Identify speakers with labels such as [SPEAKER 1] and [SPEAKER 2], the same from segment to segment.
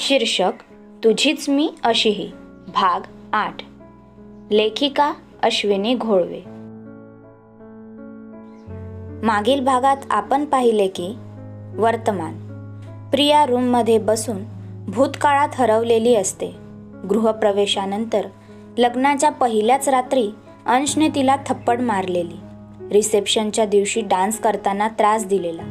[SPEAKER 1] शीर्षक तुझीच मी अशीही. भाग आठ. लेखिका अश्विनी घोळवे. मागील भागात आपण पाहिले की वर्तमान. प्रिया रूममध्ये बसून भूतकाळात हरवलेली असते. गृहप्रवेशानंतर लग्नाच्या पहिल्याच रात्री अंशने तिला थप्पड मारलेली. रिसेप्शनच्या दिवशी डान्स करताना त्रास दिलेला.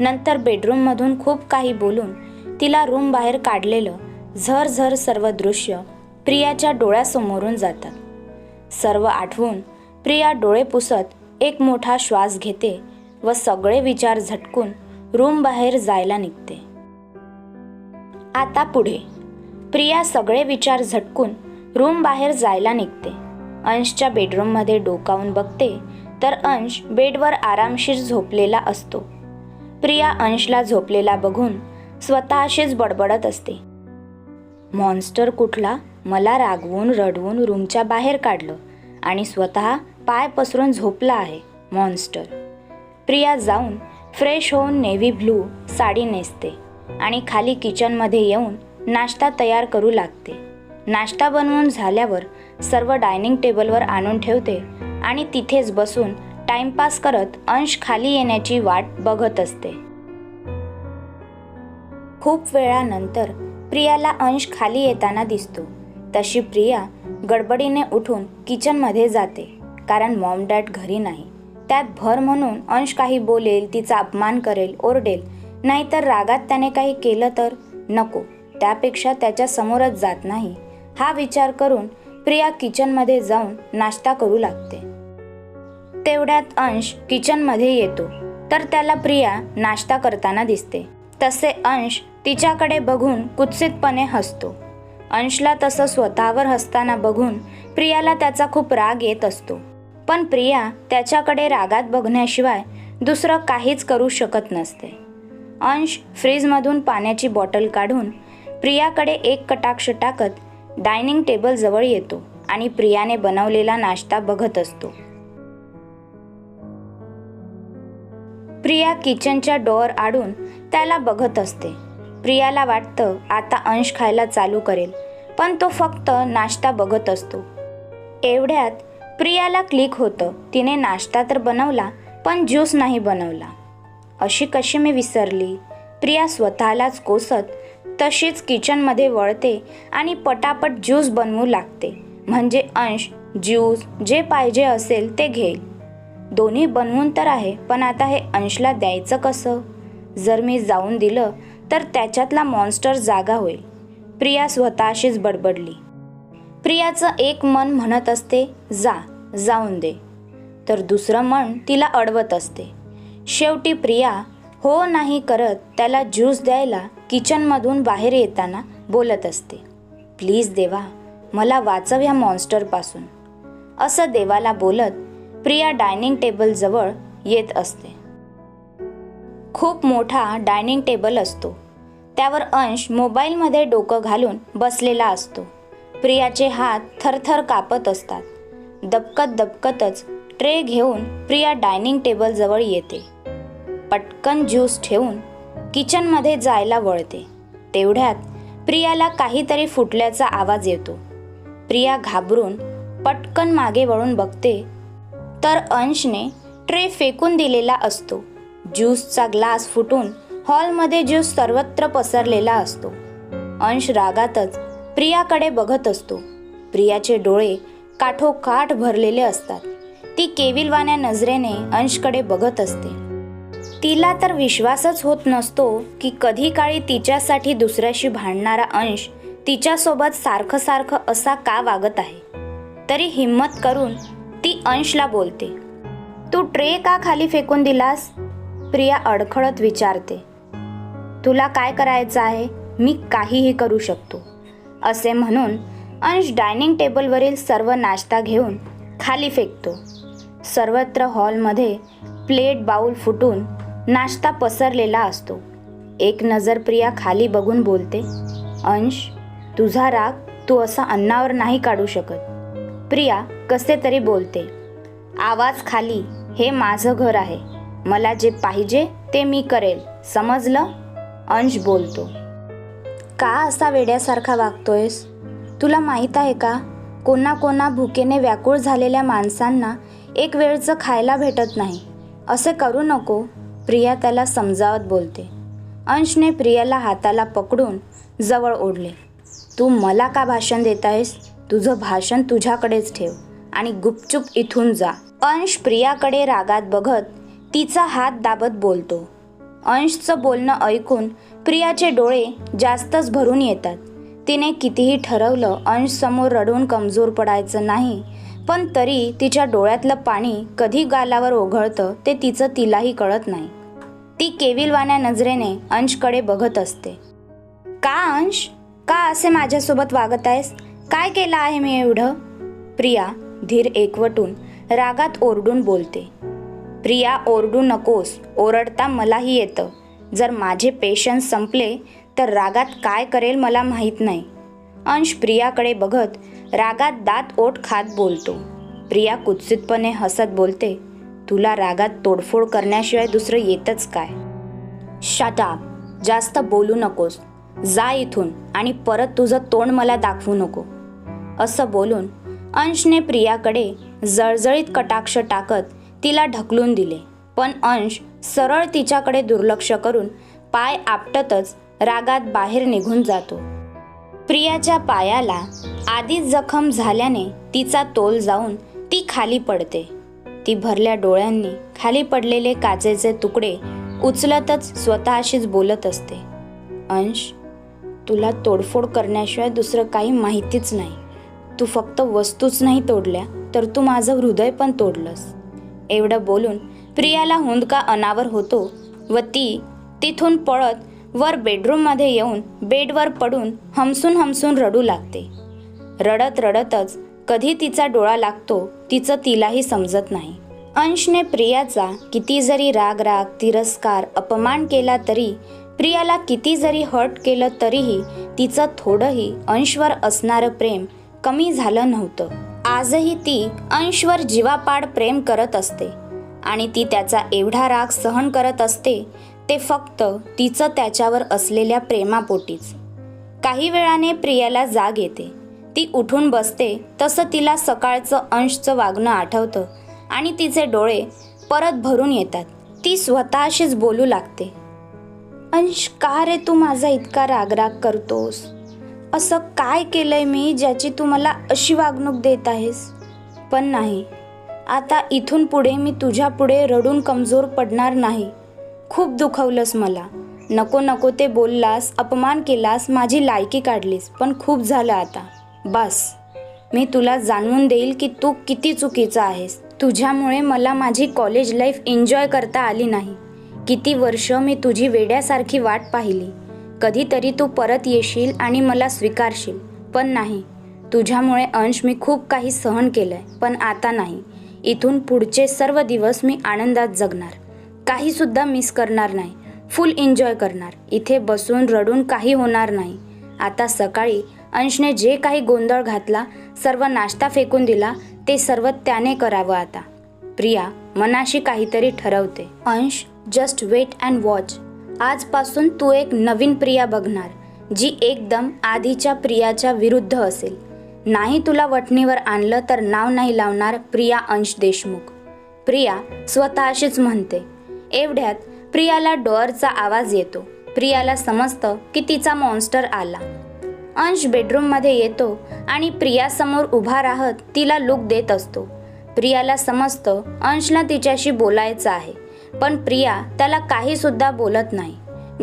[SPEAKER 1] नंतर बेडरूममधून खूप काही बोलून तिला रूम बाहेर काढलेलं झर झर सर्व दृश्य प्रियाच्या डोळ्यासमोरून जातात. सर्व आठवून प्रिया डोळे पुसत एक मोठा श्वास घेते व सगळे विचार झटकून रूम बाहेर जायला निघते. आता पुढे. प्रिया सगळे विचार झटकून रूम बाहेर जायला निघते. अंशच्या बेडरूममध्ये डोकावून बघते तर अंश बेडवर आरामशीर झोपलेला असतो. प्रिया अंशला झोपलेला बघून स्वतःशीच बडबडत असते. मॉन्स्टर कुठला मला रागवून रडवून रूमच्या बाहेर काढलं आणि स्वतः पाय पसरून झोपला आहे मॉन्स्टर. प्रिया जाऊन फ्रेश होऊन नेव्ही ब्लू साडी नेसते आणि खाली किचनमध्ये येऊन नाश्ता तयार करू लागते. नाश्ता बनवून झाल्यावर सर्व डायनिंग टेबलवर आणून ठेवते आणि तिथेच बसून टाइमपास करत अंश खाली येण्याची वाट बघत असते. खूप वेळानंतर प्रियाला अंश खाली येताना दिसतो. तशी प्रिया गडबडीने उठून किचनमध्ये जाते कारण मॉम डॅड घरी नाही. त्यात भर म्हणून अंश काही बोलेल तिचा अपमान करेल ओरडेल. नाहीतर रागात त्याने काही केलं तर? नको त्यापेक्षा त्याच्या समोरच जात नाही. हा विचार करून प्रिया किचनमध्ये जाऊन नाश्ता करू लागते. तेवढ्यात अंश किचनमध्ये येतो. तर त्याला प्रिया नाश्ता करताना दिसते. तसे अंश तिच्याकडे बघून कुत्सितपणे हसतो. अंशला तसं स्वतःवर हसताना बघून प्रियाला त्याचा खूप राग येत असतो. पण प्रिया त्याच्याकडे रागात बघण्याशिवाय दुसरं काहीच करू शकत नसते. अंश फ्रीजमधून पाण्याची बॉटल काढून प्रियाकडे एक कटाक्ष टाकत डायनिंग टेबलजवळ येतो आणि प्रियाने बनवलेला नाश्ता बघत असतो. प्रिया किचनच्या डोअर आडून त्याला बघत असते. प्रियाला वाटतं आता अंश खायला चालू करेल पण तो फक्त नाश्ता बघत असतो. एवढ्यात प्रियाला क्लिक होतं. तिने नाश्ता तर बनवला पण ज्यूस नाही बनवला. अशी कशी मी विसरली? प्रिया स्वतःलाच कोसत तशीच किचनमध्ये वळते आणि पटापट ज्यूस बनवू लागते. म्हणजे अंश ज्यूस जे पाहिजे असेल ते घेईल. दोन्ही बनवून तर आहे पण आता हे अंशला द्यायचं कसं? जर मी जाऊन दिलं तर त्याच्यातला मॉन्स्टर जागा होईल. प्रिया स्वतःशीच बडबडली. प्रियाचं एक मन म्हणत असते जा जाऊन दे. तर दुसरं मन तिला अडवत असते. शेवटी प्रिया हो नाही करत त्याला ज्यूस द्यायला किचनमधून बाहेर येताना बोलत असते. प्लीज देवा मला वाचव ह्या मॉन्स्टरपासून असं देवाला बोलत प्रिया डायनिंग टेबलजवळ येत असते. खूप मोठा डायनिंग टेबल असतो. त्यावर अंश मोबाईलमध्ये डोकं घालून बसलेला असतो. प्रियाचे हात थरथर कापत असतात. दबकत दबकतच ट्रे घेऊन प्रिया डायनिंग टेबलजवळ येते. पटकन ज्यूस ठेवून किचनमध्ये जायला वळते. तेवढ्यात प्रियाला काहीतरी फुटल्याचा आवाज येतो. प्रिया घाबरून पटकन मागे वळून बघते तर अंशने ट्रे फेकून दिलेला असतो. ज्यूसचा ग्लास फुटून हॉलमध्ये ज्यूस सर्वत्र पसरलेला असतो. अंश रागातच प्रियाकडे बघत असतो. प्रियाचे डोळे काठोकाठ भरलेले असतात. ती केविलवाण्या नजरेने अंशकडे बघत असते. तिला तर विश्वासच होत नसतो की कधी काळी तिच्यासाठी दुसऱ्याशी भांडणारा अंश तिच्यासोबत सारखं सारखं असा का वागत आहे? तरी हिम्मत करून ती अंशला बोलते तू ट्रे का खाली फेकून दिलास? प्रिया अडखळत विचारते तुला काय करायचं आहे? मी काहीही करू शकतो. असे म्हणून अंश डायनिंग टेबलवरील सर्व नाश्ता घेऊन खाली फेकतो. सर्वत्र हॉलमध्ये प्लेट बाऊल फुटून नाश्ता पसरलेला असतो. एक नजर प्रिया खाली बघून बोलते अंश तुझा राग तू असा अन्नावर नाही काढू शकत. प्रिया कसे तरी बोलते आवाज खाली हे माझं घर आहे. मला जे पाहिजे ते मी करेल. समजलं? अंश बोलतो. का असा वेड्यासारखा वागतोयस? तुला माहीत आहे का? कोणा कोणा भुकेने व्याकुळ झालेल्या माणसांना एक वेळचं खायला भेटत नाही. असे करू नको प्रिया त्याला समजावत बोलते. अंशने प्रियाला हाताला पकडून जवळ ओढले. तू मला का भाषण देत आहेस तुझं भाषण तुझ्याकडेच ठेव आणि गुपचूप इथून जा. अंश प्रियाकडे रागात बघत तिचा हात दाबत बोलतो. अंशचं बोलणं ऐकून प्रियाचे डोळे जास्तच भरून येतात. तिने कितीही ठरवलं अंश समोर रडून कमजोर पडायचं नाही पण तरी तिच्या डोळ्यातलं पाणी कधी गालावर ओघळतं ते तिचं तिलाही कळत नाही. ती केविलवाण्या नजरेने अंशकडे बघत असते. का अंश? का असे माझ्यासोबत वागत आहेस? काय केलं आहे मी एवढं? प्रिया धीर एकवटून रागात ओरडून बोलते. प्रिया ओरडू नकोस ओरडता मलाही येतं. जर माझे पेशन्स संपले तर रागात काय करेल मला माहीत नाही. अंश प्रियाकडे बघत रागात दात ओठ खात बोलतो. प्रिया कुत्सितपणे हसत बोलते तुला रागात तोडफोड करण्याशिवाय दुसरं येतच काय? शटा जास्त बोलू नकोस. जा इथून आणि परत तुझं तोंड मला दाखवू नको. असं बोलून अंशने प्रियाकडे जळजळीत कटाक्ष टाकत तिला ढकलून दिले. पण अंश सरळ तिच्याकडे दुर्लक्ष करून पाय आपटतच रागात बाहेर निघून जातो. प्रियाच्या पायाला आधीच जखम झाल्याने तिचा तोल जाऊन ती खाली पडते. ती भरल्या डोळ्यांनी खाली पडलेले काचेचे तुकडे उचलतच स्वतःशीच बोलत असते. अंश तुला तोडफोड करण्याशिवाय दुसरं काही माहितीच नाही. तू फक्त वस्तूच नाही तोडल्या तर तू माझं हृदय पण तोडलंस. एवढं बोलून प्रियाला हुंदका अनावर होतो व ती तिथून पळत वर बेडरूममध्ये येऊन बेडवर पडून हमसून हमसून रडू लागते. रडत रडतच कधी तिचा डोळा लागतो तिचं तिलाही समजत नाही. अंशने प्रियाचा किती जरी राग राग तिरस्कार अपमान केला तरी प्रियाला किती जरी हर्ट केलं तरीही तिचं थोडंही अंशवर असणारं प्रेम कमी झालं नव्हतं. आजही ती अंशवर जीवापाड प्रेम करत असते. आणि ती त्याचा एवढा राग सहन करत असते ते फक्त तिचं त्याच्यावर असलेल्या प्रेमापोटीच. काही वेळाने प्रियाला जाग येते. ती उठून बसते तसं तिला सकाळचं अंशचं वागणं आठवतं आणि तिचे डोळे परत भरून येतात. ती स्वतःशीच बोलू लागते. अंश का रे तू माझा इतका रागराग करतोस? असं काय केलंय मी ज्याची तू मला अशी वागणूक देत आहेस? पण नाही. आता इथून पुढे मी तुझ्या पुढे रडून कमजोर पडणार नाही. खूप दुखवलंस मला. नको नको ते बोललास अपमान केलास माझी लायकी काढलीस पण खूप झालं आता. बस. मी तुला जाणवून देईल की तू किती चुकीचा आहेस. तुझ्यामुळे मला माझी कॉलेज लाईफ एन्जॉय करता आली नाही. किती वर्ष मी तुझी वेड्यासारखी वाट पाहिली. कधीतरी तू परत येशील आणि मला स्वीकारशील. पण नाही. तुझ्यामुळे अंश मी खूप काही सहन केलंय पण आता नाही. इथून पुढचे सर्व दिवस मी आनंदात जगणार. काहीसुद्धा मिस करणार नाही. फुल एन्जॉय करणार. इथे बसून रडून काही होणार नाही. आता सकाळी अंशने जे काही गोंधळ घातला सर्व नाश्ता फेकून दिला ते सर्व त्याने करावं आता. प्रिया मनाशी काहीतरी ठरवते. अंश जस्ट वेट अँड वॉच आजपासून तू एक नवीन प्रिया बघणार जी एकदम आधीच्या प्रियाच्या विरुद्ध असेल. नाही तुला वठणीवर आणलं तर नाव नाही लावणार प्रिया अंश देशमुख. प्रिया स्वतःशीच म्हणते. एवढ्यात प्रियाला डोअरचा आवाज येतो. प्रियाला समजतं की तिचा मॉन्स्टर आला. अंश बेडरूममध्ये येतो आणि प्रियासमोर उभा राहत तिला लुक देत असतो. प्रियाला समजतं अंशला तिच्याशी बोलायचं आहे. पण प्रिया त्याला काही सुद्धा बोलत नाही.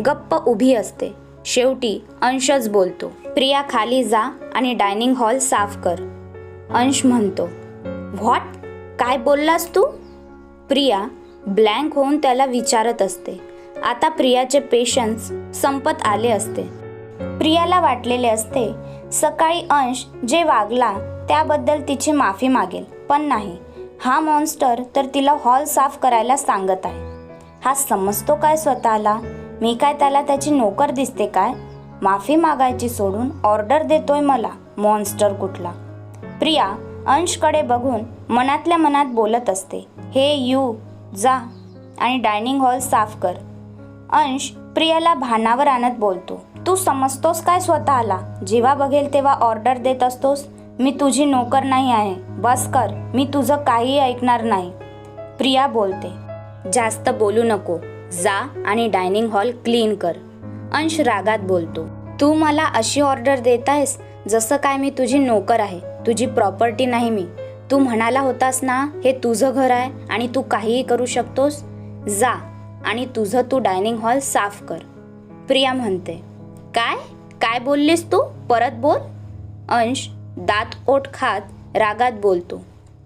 [SPEAKER 1] गप्प उभी असते. शेवटी अंशच बोलतो. प्रिया खाली जा आणि डायनिंग हॉल साफ कर. अंश म्हणतो व्हॉट? काय बोललास तू? प्रिया ब्लँक होऊन त्याला विचारत असते. आता प्रियाचे पेशन्स संपत आले असते. प्रियाला वाटलेले असते सकाळी अंश जे वागला त्याबद्दल तिची माफी मागेल पण नाही. हा मॉन्स्टर तर तिला हॉल साफ करायला सांगत आहे. हा समजतो काय स्वतःला? मी काय त्याला त्याची नोकर दिसते काय? माफी मागायची सोडून ऑर्डर देतोय मला मॉन्स्टर कुठला? प्रिया अंशकडे बघून मनातल्या मनात बोलत असते. हे यू जा आणि डायनिंग हॉल साफ कर. अंश प्रियाला भानावर आणत बोलतो. तू समजतोस काय स्वतःला? जेव्हा बघेल तेव्हा ऑर्डर देत असतोस. मी तुझी नोकर नाही आहे. बस कर मी तुझं काही ऐकणार नाही. प्रिया बोलते जास्त बोलू नको. जा आणि डायनिंग हॉल क्लीन कर. अंश रागात बोलतो तू मला अशी ऑर्डर देत आहेस जसं काय मी तुझी नोकर आहे. तुझी प्रॉपर्टी नाही मी. तू म्हणाला होतास ना हे तुझं घर आहे आणि तू काहीही करू शकतोस? जा आणि तुझं तू डायनिंग हॉल साफ कर. प्रिया म्हणते काय? काय बोललीस तू? परत बोल. अंश दात ओठ खात रागात बोलतो.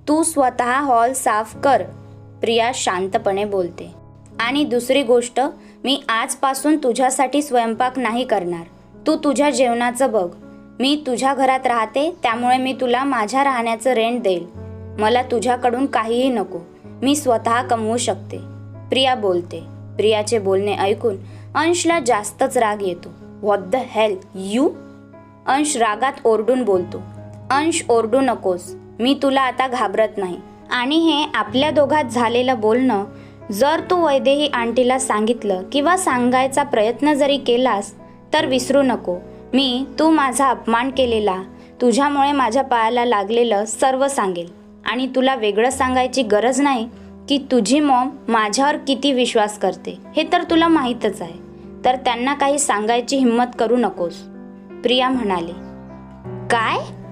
[SPEAKER 1] तू स्वतः हॉल साफ कर प्रिया शांतपणे बोलते. आणि दुसरी गोष्ट मी आजपासून तुझ्यासाठी स्वयंपाक नाही करणार. तू तुझ्या जेवणाचं बघ. मी तुझ्या घरात राहते त्यामुळे मी तुला माझ्या राहण्याचं रेंट देईल. मला तुझ्याकडून काहीही नको. मी स्वतः कमवू शकते. प्रिया बोलते. प्रियाचे बोलणे ऐकून अंशला जास्तच राग येतो. व्हॉट द हेल यू अंश रागात ओरडून बोलतो. अंश ओरडू नकोस. मी तुला आता घाबरत नाही. आणि हे आपल्या दोघात झालेलं बोलणं जर तू वैदेही आंटीला सांगितलं किंवा सांगायचा प्रयत्न जरी केलास तर विसरू नको. मी तू माझा अपमान केलेला तुझ्यामुळे माझ्या पायाला लागलेलं सर्व सांगेल. आणि तुला वेगळं सांगायची गरज नाही की तुझी मॉम माझ्यावर किती विश्वास करते. हे तर तुला माहीतच आहे. तर त्यांना काही सांगायची हिंमत करू नकोस. प्रिया म्हणाली. काय?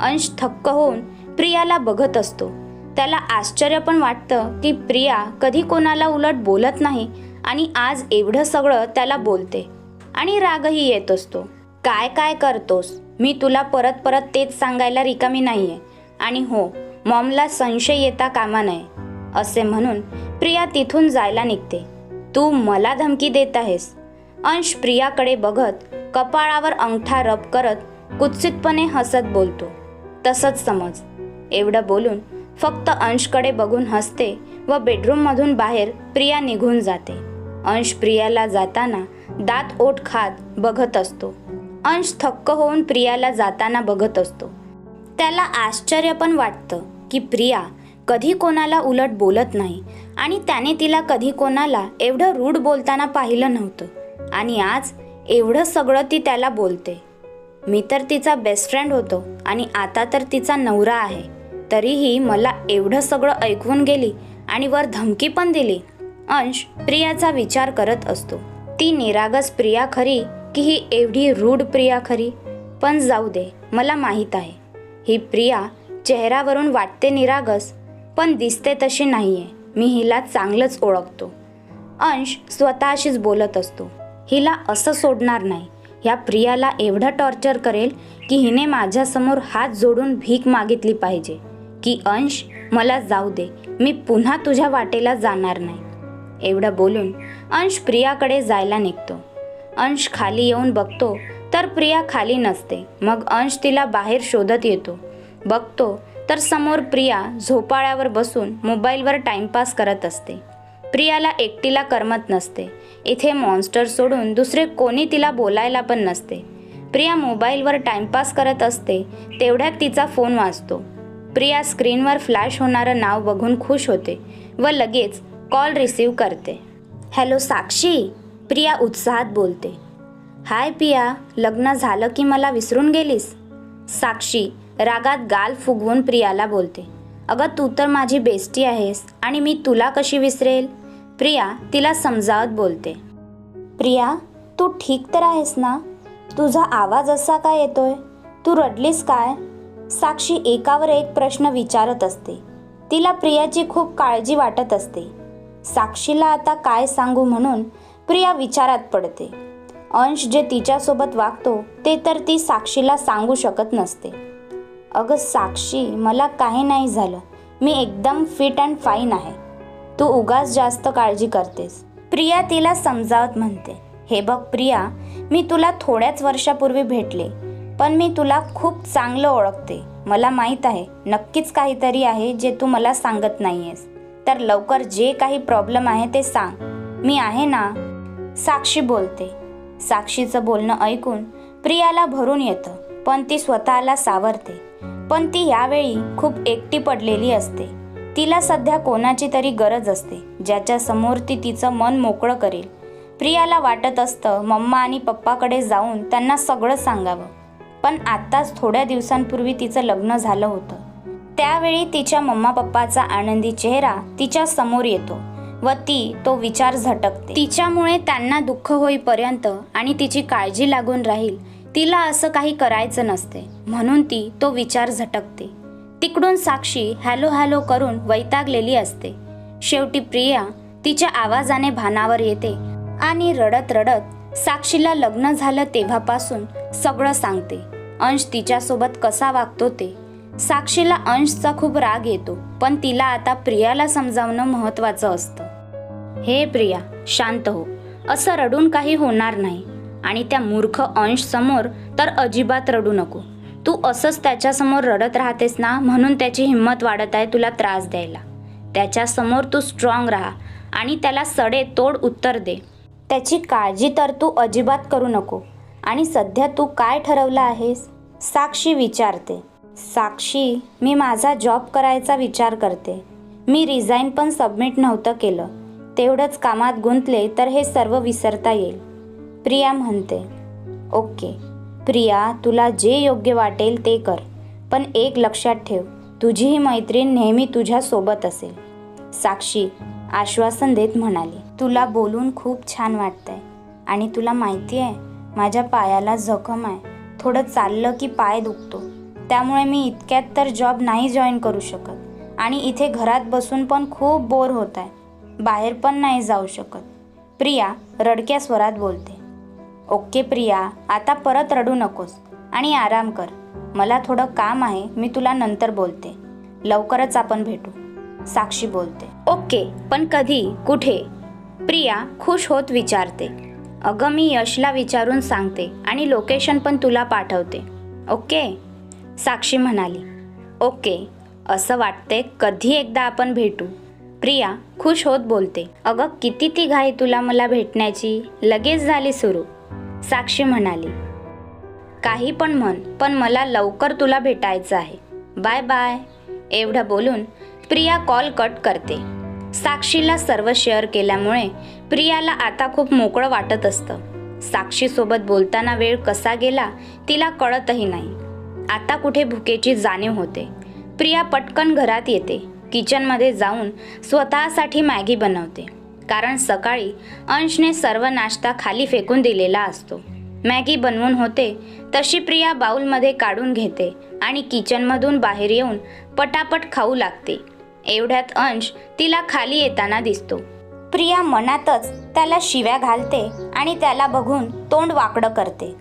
[SPEAKER 1] अंश थक्क होऊन प्रियाला बघत असतो. त्याला आश्चर्य पण वाटतं की प्रिया कधी कोणाला उलट बोलत नाही आणि आज एवढं सगळं त्याला बोलते आणि रागही येत असतो. काय काय करतोस? मी तुला परत परत तेच सांगायला रिकामी नाहीये. आणि हो मॉमला संशय येता कामा नये असे म्हणून प्रिया तिथून जायला निघते. तू मला धमकी देत आहेस. अंश प्रियाकडे बघत कपाळावर अंगठा रब करत कुत्सितपणे हसत बोलतो. तसंच समज. एवढं बोलून फक्त अंशकडे बघून हसते व बेडरूममधून बाहेर प्रिया निघून जाते. अंश प्रियाला जाताना दात ओठ खात बघत असतो. अंश थक्क होऊन प्रियाला जाताना बघत असतो. त्याला आश्चर्य पण वाटतं की प्रिया कधी कोणाला उलट बोलत नाही आणि त्याने तिला कधी कोणाला एवढं रूढ बोलताना पाहिलं नव्हतं. आणि आज एवढं सगळं ती त्याला बोलते. मी तर तिचा बेस्ट फ्रेंड होतो आणि आता तर तिचा नवरा आहे. तरीही मला एवढं सगळं ऐकवून गेली आणि वर धमकी पण दिली. अंश प्रियाचा विचार करत असतो. ती निरागस प्रिया खरी की ही एवढी रूढ प्रिया खरी? पण जाऊ दे मला माहीत आहे. ही प्रिया चेहऱ्यावरून वाटते निरागस पण दिसते तशी नाही आहे मी हिला चांगलंच ओळखतो. अंश स्वतःशीच बोलत असतो. हिला असं सोडणार नाही. ह्या प्रियाला एवढं टॉर्चर करेल की हिने माझ्यासमोर हात जोडून भीक मागितली पाहिजे. की अंश मला जाऊ दे. मी पुन्हा तुझ्या वाटेला जाणार नाही. एवढं बोलून अंश प्रियाकडे जायला निघतो. अंश खाली येऊन बघतो तर प्रिया खाली नसते. मग अंश तिला बाहेर शोधत येतो. बघतो तर समोर प्रिया झोपाळ्यावर बसून मोबाईलवर टाइमपास करत असते. प्रियाला एकटीला करमत नसते. इथे मॉन्स्टर सोडून दुसरे कोणी तिला बोलायला पण नसते. प्रिया मोबाईलवर टाइमपास करत असते तेवढ्यात तिचा फोन वाजतो. प्रिया स्क्रीनवर फ्लॅश होणारं नाव बघून खुश होते व लगेच कॉल रिसीव करते. हॅलो साक्षी प्रिया उत्साहात बोलते. हाय पिया लग्न झालं की मला विसरून गेलीस? साक्षी रागात गाल फुगवून प्रियाला बोलते. अगं तू तर माझी बेस्टी आहेस आणि मी तुला कशी विसरेल? प्रिया तिला समजावत बोलते. प्रिया तू ठीक तर आहेस ना? तुझा आवाज असा का येतोय? तू रडलीस काय? साक्षी एकावर एक प्रश्न विचारत असते. तिला प्रियाची खूप काळजी वाटत असते. साक्षीला आता काय सांगू म्हणून प्रिया विचारात पडते. अंश जे तिच्यासोबत वागतो ते तर ती साक्षीला सांगू शकत नसते. अगं साक्षी मला काही नाही झालं. मी एकदम फिट अँड फाईन आहे. तू उगाच जास्त काळजी करतेस. प्रिया तिला समजावत म्हणते. हे बघ प्रिया मी तुला थोड्याच वर्षापूर्वी भेटले पण मी तुला खूप चांगलं ओळखते. मला माहीत आहे नक्कीच काहीतरी आहे जे तू मला सांगत नाहीयेस. तर लवकर जे काही प्रॉब्लेम आहे ते सांग. मी आहे ना? साक्षी बोलते. साक्षीचं बोलणं ऐकून प्रियाला भरून येतं पण ती स्वतःला सावरते. पण ती यावेळी खूप एकटी पडलेली असते. तिला सध्या कोणाची तरी गरज असते ज्याच्या समोर ती तिचं मन मोकळं करेल. प्रियाला वाटत असतं मम्मा आणि पप्पाकडे जाऊन त्यांना सगळं सांगावं. पण आत्ताच थोड्या दिवसांपूर्वी तिचं लग्न झालं होतं. त्यावेळी तिच्या मम्मा पप्पाचा आनंदी चेहरा तिच्या समोर येतो व ती तो विचार झटकते. तिच्यामुळे त्यांना दुःख होईपर्यंत आणि तिची काळजी लागून राहील तिला असं काही करायचं नसते. म्हणून ती तो विचार झटकते. तिकडून साक्षी हॅलो हॅलो करून वैतागलेली असते. शेवटी प्रिया तिच्या आवाजाने भानावर येते आणि रडत रडत साक्षीला लग्न झालं तेव्हापासून सगळं सांगते. अंश तिच्यासोबत कसा वागतो ते. साक्षीला अंशचा खूप राग येतो पण तिला आता प्रियाला समजावणं महत्वाचं असतं. हे प्रिया शांत हो. असं रडून काही होणार नाही. आणि त्या मूर्ख अंश समोर तर अजिबात रडू नको. तू असंच त्याच्यासमोर रडत राहतेस ना म्हणून त्याची हिंमत वाढत आहे तुला त्रास द्यायला. त्याच्यासमोर तू स्ट्रॉंग राहा आणि त्याला सडे तोड उत्तर दे. त्याची काळजी तर तू अजिबात करू नको. आणि सध्या तू काय ठरवलं आहेस? साक्षी विचारते. साक्षी मी माझा जॉब करायचा विचार करते. मी रिझाईन पण सबमिट नव्हतं केलं. तेवढंच कामात गुंतले तर हे सर्व विसरता येईल. प्रिया म्हणते ओके प्रिया तुला जे योग्य वाटेल ते कर पण एक लक्षात ठेव तुझी ही मैत्रीण नेहमी तुझ्यासोबत असेल. साक्षी आश्वासन देत म्हणाली तुला बोलून खूप छान वाटतंय आणि तुला माहिती आहे माझ्या पायाला जखम आहे थोडं चाललं की पाय दुखतो त्यामुळे मी इतक्यात तर जॉब नाही जॉईन करू शकत आणि इथे घरात बसून पण खूप बोर होत आहे बाहेर पण नाही जाऊ शकत. प्रिया रडक्या स्वरात बोलते ओके प्रिया आता परत रडू नकोस आणि आराम कर. मला थोडं काम आहे मी तुला नंतर बोलते. लवकरच आपण भेटू. साक्षी बोलते. ओके पण कधी? कुठे? प्रिया खुश होत विचारते. अगं मी यशला विचारून सांगते आणि लोकेशन पण तुला पाठवते. ओके? साक्षी म्हणाली. ओके असं वाटते कधी एकदा आपण भेटू. प्रिया खुश होत बोलते. अगं किती ती घाई तुला मला भेटण्याची? लगेच झाली सुरू. साक्षी म्हणाली काही पण म्हण पण मला लवकर तुला भेटायचं आहे. Bye bye. एवढं बोलून प्रिया कॉल कट करते. साक्षीला सर्व शेअर केल्यामुळे प्रियाला आता खूप मोकळं वाटत असतं. साक्षीसोबत बोलताना वेळ कसा गेला तिला कळतही नाही. आता कुठे भुकेची जाणीव होते. प्रिया पटकन घरात येते. किचनमध्ये जाऊन स्वतःसाठी मॅगी बनवते. कारण सकाळी अंशने सर्व नाश्ता खाली फेकून दिलेला असतो. मॅगी बनवून होते तशी प्रिया बाऊलमध्ये काढून घेते आणि किचनमधून बाहेर येऊन पटापट खाऊ लागते. एवढ्यात अंश तिला खाली येताना दिसतो. प्रिया मनातच त्याला शिव्या घालते आणि त्याला बघून तोंड वाकडं करते.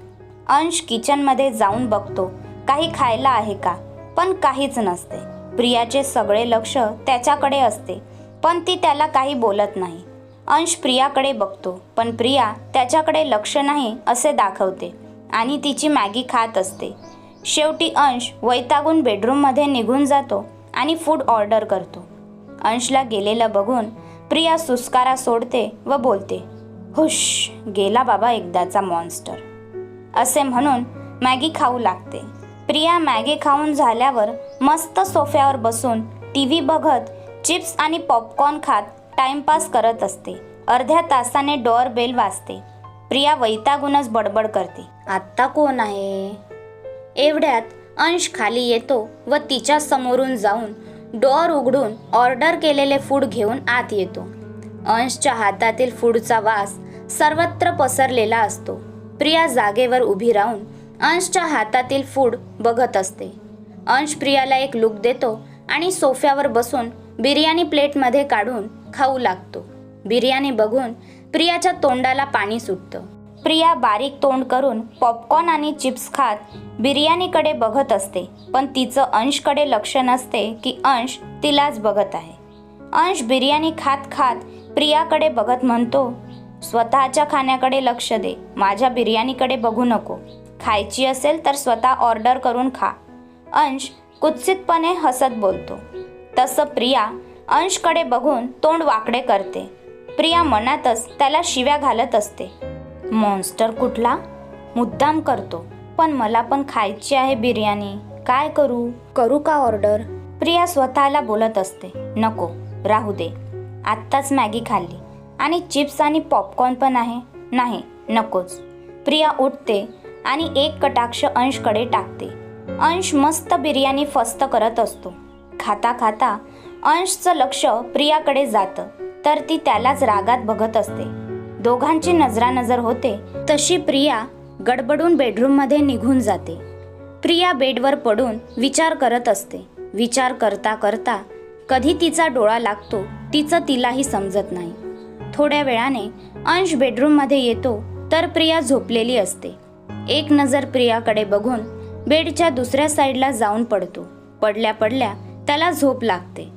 [SPEAKER 1] अंश किचनमध्ये जाऊन बघतो काही खायला आहे का? पण काहीच नसते. प्रियाचे सगळे लक्ष त्याच्याकडे असते पण ती त्याला काही बोलत नाही. अंश प्रियाकडे बघतो पण प्रिया त्याच्याकडे लक्ष नाही असे दाखवते आणि तिची मॅगी खात असते. शेवटी अंश वैतागून बेडरूममध्ये निघून जातो आणि फूड ऑर्डर करतो. अंशला गेलेलं बघून प्रिया सुस्कारा सोडते व बोलते हुश गेला बाबा एकदाचा मॉन्स्टर असे म्हणून मॅगी खाऊ लागते. प्रिया मॅगी खाऊन झाल्यावर मस्त सोफ्यावर बसून टी व्ही बघत चिप्स आणि पॉपकॉर्न खात टाइमपास करत असते. अर्ध्या तासाने डोअर बेल वाजते. प्रिया वैतागूनच बडबड करते. आत्ता कोण आहे? एवढ्यात अंश खाली येतो व तिच्या समोरून जाऊन डोअर उघडून ऑर्डर केलेले फूड घेऊन आत येतो. अंशच्या हातातील फूडचा वास सर्वत्र पसरलेला असतो. प्रिया जागेवर उभी राहून अंशच्या हातातील फूड बघत असते. अंश प्रियाला एक लुक देतो आणि सोफ्यावर बसून बिर्याणी प्लेटमध्ये काढून खाऊ लागतो. बिर्याणी बघून प्रियाच्या तोंडाला पाणी सुटतं. प्रिया बारीक तोंड करून पॉपकॉर्न आणि चिप्स खात बिर्याणीकडे बघत असते. पण तिचं अंशकडे लक्ष नसते की अंश तिलाच बघत आहे. अंश बिर्याणी खात खात प्रियाकडे बघत म्हणतो स्वतःच्या खाण्याकडे लक्ष दे. माझ्या बिर्याणीकडे बघू नको. खायची असेल तर स्वतः ऑर्डर करून खा. अंश कुत्सितपणे हसत बोलतो. तसं प्रिया अंशकडे बघून तोंड वाकडे करते. प्रिया मनातच त्याला शिव्या घालत असते. मॉन्स्टर कुठला? मुद्दाम करतो. पण मला पण खायची आहे बिर्याणी. काय करू? करू का ऑर्डर? प्रिया स्वतःला बोलत असते. नको. राहू दे. आत्ताच मॅगी खाल्ली. आणि चिप्स आणि पॉपकॉर्न पण आहे. नाही नकोच. प्रिया उठते आणि एक कटाक्ष अंशकडे टाकते. अंश मस्त बिर्याणी फस्त करत असतो. खाता खाता अंशचं लक्ष प्रियाकडे जातं तर ती त्यालाच रागात बघत असते. दोघांची नजरानजर होते तशी प्रिया गडबडून बेडरूममध्ये निघून जाते. प्रिया बेडवर पडून विचार करत असते विचार करता करता कधी तिचा डोळा लागतो तिचं तिलाही समजत नाही. थोड्या वेळाने अंश बेडरूममध्ये येतो तर प्रिया झोपलेली असते. एक नजर प्रियाकडे बघून बेडच्या दुसऱ्या साईडला जाऊन पडतो. पडल्या पडल्या त्याला झोप लागते.